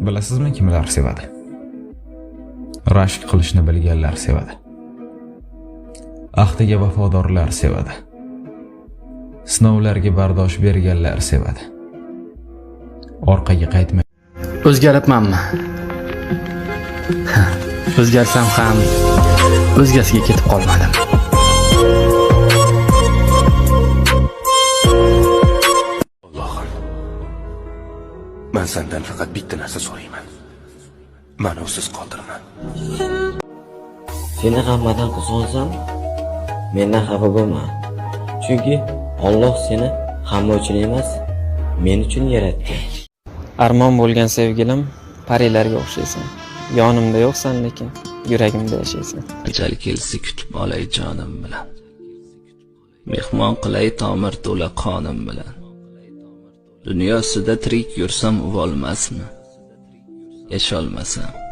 Bilasizmi kimlar sevadi? Rashk qilishni bilganlar sevadi. Ahdiga vafodorlar sevadi. Sinovlarga bardosh berganlar sevadi. Orqaga qaytmay O'zgaribmanmi? Ha, O'zgarsam ham o'zgasiga ketib qolmadim. Man sendan faqat bitta narsa so'rayman. Mani usiz qoldirma. Seni hammadan qizg'onsam, mendan xafa bo'lma. Chunki Alloh seni hamma uchun emas, men uchun yaratdi. Armon bo'lgan sevgilim, parilarga o'xshaysan. Yonimda yo'qsan lekin yuragimda yashaysan. ajal kelsa kutib olay jonim bilan mehmon qilay tomir to'la qonim bilan dunyosida tirik yursam uvolmasmi? Yasholmasam.